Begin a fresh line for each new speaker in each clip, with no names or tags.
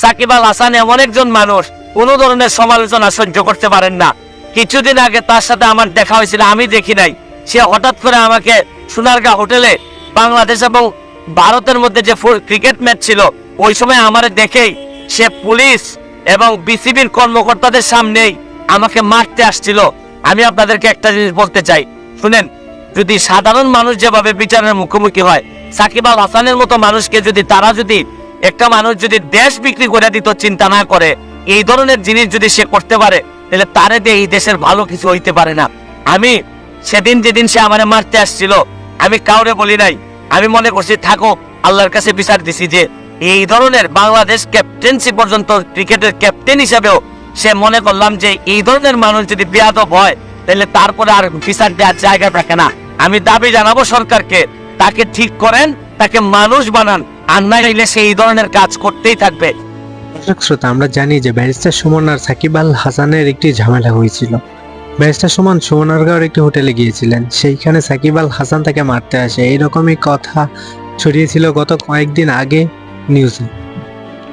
সাকিব আল হাসান এমন একজন মানুষ, কোনো ধরনের সমালোচনা সহ্য করতে পারেন না। কিছুদিন আগে তার সাথে আমার দেখা হয়েছিল, আমি দেখি নাই। সে হঠাৎ করে আমাকে সোনারগাঁ হোটেলে বাংলাদেশ এবং ভারতের মধ্যে যে ক্রিকেট ম্যাচ ছিল, ওই সময় আমার দেখেই সে পুলিশ এবং বিসিবির কর্মকর্তাদের সামনেই আমাকে মারতে আসছিল। আমি আপনাদেরকে একটা জিনিস বলতে চাই। শুনেন, যদি সাধারণ মানুষ যেভাবে বিচারের মুখোমুখি হয়, সাকিব আল হাসানের মতো মানুষকে যদি তারা যদি একটা মানুষ যদি দেশ বিক্রি করে দিত, চিন্তা না করে, এই ধরনের জিনিস যদি সে করতে পারে, তাহলে তারে দিয়ে এই দেশের ভালো কিছু হইতে পারে না। আমি সেদিন যেদিন সে আমারে মারতে আসছিল, আমি কাউরে বলি নাই। আমি মনে করছি, থাকো, আল্লাহর কাছে বিচার দিছি যে, এই ধরনের বাংলাদেশ ক্যাপ্টেন্সি পর্যন্ত ক্রিকেটের ক্যাপ্টেন হিসেবেও সে মনে করলাম যে, এই ধরনের মানুষ যদি বেয়াদব হয়, তাহলে তারপরে আর বিচার দেওয়ার জায়গা থাকে না। আমি দাবি জানাব সরকারকে, তাকে ঠিক করেন, তাকে মানুষ বানান। আর না চাইলে সে এই ধরনের কাজ করতেই থাকবে।
দর্শক শ্রোতা, আমরা জানি যে ব্যারিস্টার সুমন আর সাকিব আল হাসানের একটি ঝামেলা হয়েছিল। ব্যারিস্টার সুমন সুমনারগাঁওর একটি হোটেলে গিয়েছিলেন। সেইখানে সাকিব আল হাসান তাকে মারতে আসে। এইরকমই কথা ছড়িয়েছিল গত কয়েকদিন আগে নিউজে।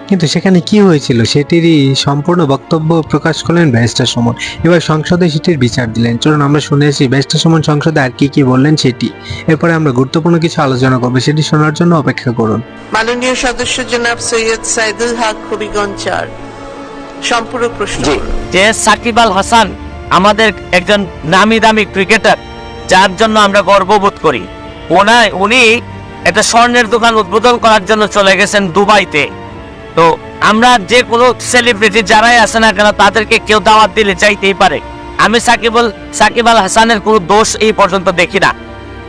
কিন্তু সেখানে কি হয়েছিল সেটিরই সম্পূর্ণ বক্তব্য প্রকাশ করলেন ব্যারিস্টার সুমন। এবার সংসদে সেটির বিচার দিলেন। চলুন আমরা শুনেছি ব্যারিস্টার সুমন সংসদে আর কি কি বললেন সেটি। এরপরে আমরা গুরুত্বপূর্ণ কিছু আলোচনা করব। সেটি শোনার জন্য অপেক্ষা করুন।
মাননীয় সদস্য জনাব সৈয়দ সাইদুল হক হবিগঞ্জ চার। সম্পূরক প্রশ্ন
যে সাকিব আল হাসান আমাদের একজন নামি দামি ক্রিকেটার যার জন্য আমরা গর্ববোধ করি। ওনায় উনি একটা স্বর্ণের দোকান উদ্বোধন করার জন্য চলে গেছেন দুবাইতে। তো আমরা যে কোনো সেলিব্রিটি যারাই আছে না কেন, তাদেরকে কেউ দাওয়াত দিলে চাইতেই পারে। আমি সাকিব সাকিব আল হাসানের কোনো দোষ এই পর্যন্ত দেখি না।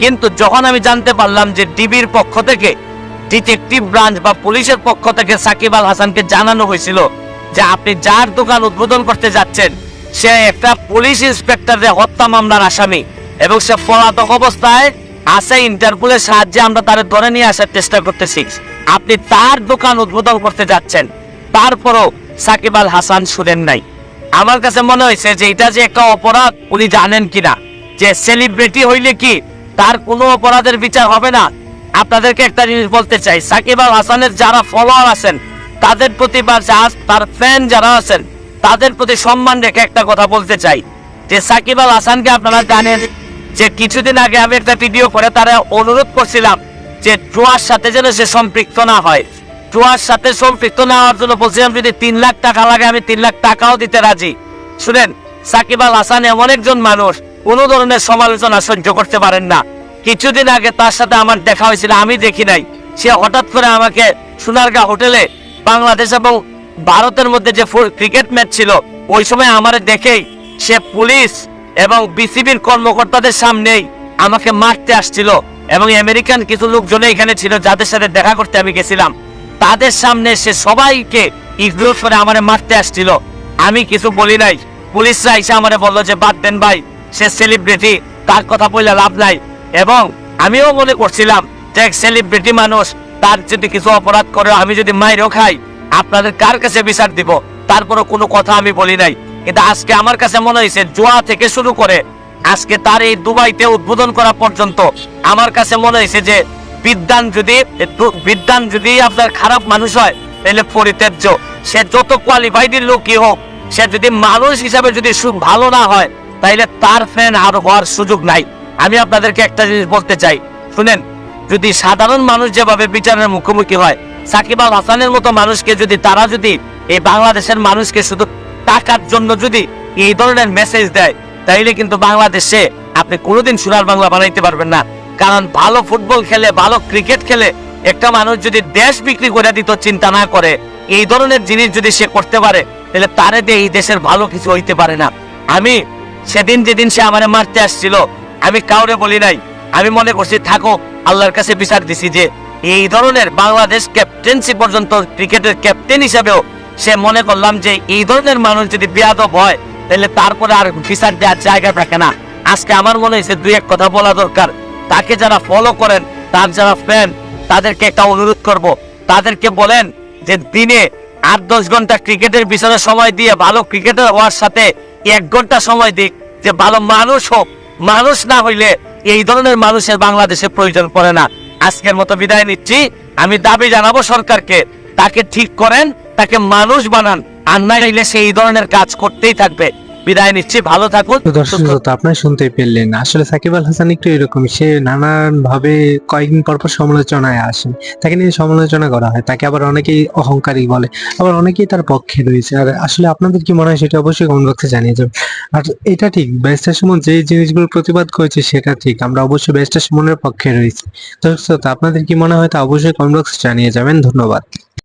কিন্তু যখন আমি জানতে পারলাম যে ডিবির পক্ষ থেকে ডিটেকটিভ ব্রাঞ্চ বা পুলিশের পক্ষ থেকে সাকিব আল হাসানকে জানানো হয়েছিল যে আপনি যার দোকান উদ্বোধন করতে যাচ্ছেন, সে একটা পুলিশ ইন্সপেক্টরের হত্যা মামলার আসামি এবং সে পলাতক অবস্থায় আছে ইন্টারপোলের সাহায্যে আমরা তার ধরে নিয়ে আসার চেষ্টা করতেছি। আপনি তার দোকান উদ্বোধন করতে যাচ্ছেন। তারপরও সাকিব আল হাসান শুনেন নাই। আমার কাছে মনে হয়েছে যে এটা যে একটা অপরাধ, উনি জানেন কিনা? যে সেলিব্রিটি হইলে কি তার কোনো অপরাধের বিচার হবে না? আপনাদেরকে একটা জিনিস বলতে চাই, সাকিব আল হাসানের যারা ফলোয়ার আছেন, তাদের প্রতি বা তার ফ্যান যারা আছেন, তাদের প্রতি সম্মান রেখে একটা কথা বলতে চাই। যে সাকিব আল হাসানকে আপনারা জানেন যে কিছুদিন আগে আমি একটা ভিডিও করে তারা অনুরোধ করছিলাম যে ড্রোয়ার সাথে যেন সে সম্পৃক্ত না হয়। ড্রোয়ার সাথে সম্পৃক্ত না হওয়ার জন্য বলছিলাম যদি তিন লাখ টাকা লাগে, আমি তিন লাখ টাকাও দিতে রাজি। শুনেন, সাকিব আল হাসান এমন একজন মানুষ, কোনো ধরনের সমালোচনা সহ্য করতে পারেন না। কিছুদিন আগে তার সাথে আমার দেখা হয়েছিল, আমি দেখি নাই। সে হঠাৎ করে আমাকে সোনারগাঁ হোটেলে বাংলাদেশ এবং ভারতের মধ্যে যে ক্রিকেট ম্যাচ ছিল, ওই সময় আমার দেখেই সে পুলিশ এবং বিসিবির কর্মকর্তাদের সামনেই আমাকে মারতে আসছিল। এবং আমেরিকান কিছু লোকজন এখানে ছিল, যাদের সাথে দেখা করতে আমি গেছিলাম। তাদের সামনে সে সবাইকে ইগনোর করে আমারে মারতে আসছিল। আমি কিছু বলি নাই। পুলিশরা এসে আমারে বলল যে, বাদ দেন ভাই, সে সেলিব্রিটি তার কথা বললে লাভ নাই। এবং আমিও মনে করছিলাম যে, এক সেলিব্রিটি মানুষ, তার যদি কিছু অপরাধ করে, আমি যদি মাইরও খাই, আপনাদের কার কাছে বিচার দিব? তারপরও কোনো কথা আমি বলি নাই। কিন্তু আজকে আমার কাছে মনে হয়েছে, জোয়া থেকে শুরু করে আজকে তার এই দুবাইতে উদ্বোধন করা পর্যন্ত আমার কাছে মনে হয়েছে যে বিদ্যান যদি বিদ্যান যদি আপনার খারাপ মানুষ হয়, তাহলে পরিত্যাজ্য। সে যত কোয়ালিফাইড লোকই হোক, সে যদি মানুষ হিসাবে যদি ভালো না হয় তাইলে তার ফ্যান আর হওয়ার সুযোগ নাই। আমি আপনাদেরকে একটা জিনিস বলতে চাই। শুনেন, যদি সাধারণ মানুষ যেভাবে বিচারের মুখোমুখি হয়, সাকিব আল হাসানের মতো মানুষকে যদি, তারা যদি এই বাংলাদেশের মানুষকে শুধু টাকার জন্য যদি এই ধরনের মেসেজ দেয় তাইলে কিন্তু বাংলাদেশে আপনি কোনোদিন সোনার বাংলা বানাইতে পারবেন না। কারণ ভালো ফুটবল খেলে, ভালো ক্রিকেট খেলে একটা মানুষ যদি দেশ বিক্রি করে দিত, চিন্তা না করে, এই ধরনের জিনিস যদি সে করতে পারে, তাহলে তারে দিয়ে এই দেশের ভালো কিছু হইতে পারে না। আমি সেদিন যেদিন সে আমারে মারতে আসছিল, আমি কাউরে বলি নাই। আমি মনে করছি, থাকো, আল্লাহর কাছে বিচার দিছি যে, এই ধরনের বাংলাদেশ ক্যাপ্টেন্সি পর্যন্ত ক্রিকেটের ক্যাপ্টেন হিসাবেও সে মনে করলাম যে, এই ধরনের মানুষ যদি বেয়াদব হয় তাহলে তারপরে আর বিচার দেওয়ার জায়গা থাকে না। আজকে আমার মনে হয়েছে দুই এক কথা বলা দরকার। তাকে যারা ফলো করেন, তার যারা ফ্যান তাদেরকে একটা অনুরোধ করব। তাদেরকে বলেন যে দিনে আট দশ ঘণ্টা ক্রিকেটের পিছনে সময় দিয়ে ভালো ক্রিকেটার হওয়ার সাথে এক ঘণ্টা সময় দিক, যে ভালো মানুষ হোক। মানুষ না হইলে এই ধরনের মানুষের বাংলাদেশে প্রয়োজন পড়ে না। আজকের মতো বিদায় নিচ্ছি। আমি দাবি জানাব সরকারকে, তাকে ঠিক করেন, তাকে মানুষ বানান। আর না চাইলে সেই ধরনের কাজ করতেই থাকবে। বিদায় নিচ্ছি ভালো থাকুন
দর্শক শ্রোতা আপনারা শুনতেই পেলেন। আসলে সাকিব আল হাসান একটু এরকম সে নানান ভাবে কয়েকদিন পর পর সমালোচনায় আসেন। তাকে নিয়ে সমালোচনা করা হয় তাকে আবার অনেকেই অহংকারী বলে আবার অনেকেই তার পক্ষে রয়েছে। আর আসলে আপনাদের কি মনে হয় সেটা অবশ্যই কমেন্ট বক্সে জানিয়ে যাবেন। আর এটা ঠিক ব্যারিস্টার সুমন যে জিনিসগুলো প্রতিবাদ করেছে সেটা ঠিক আমরা অবশ্যই ব্যারিস্টার সুমনের পক্ষে রয়েছি। দর্শক শ্রোতা আপনাদের কি মনে হয় তা অবশ্যই কমেন্ট বক্সে জানিয়ে যাবেন। ধন্যবাদ।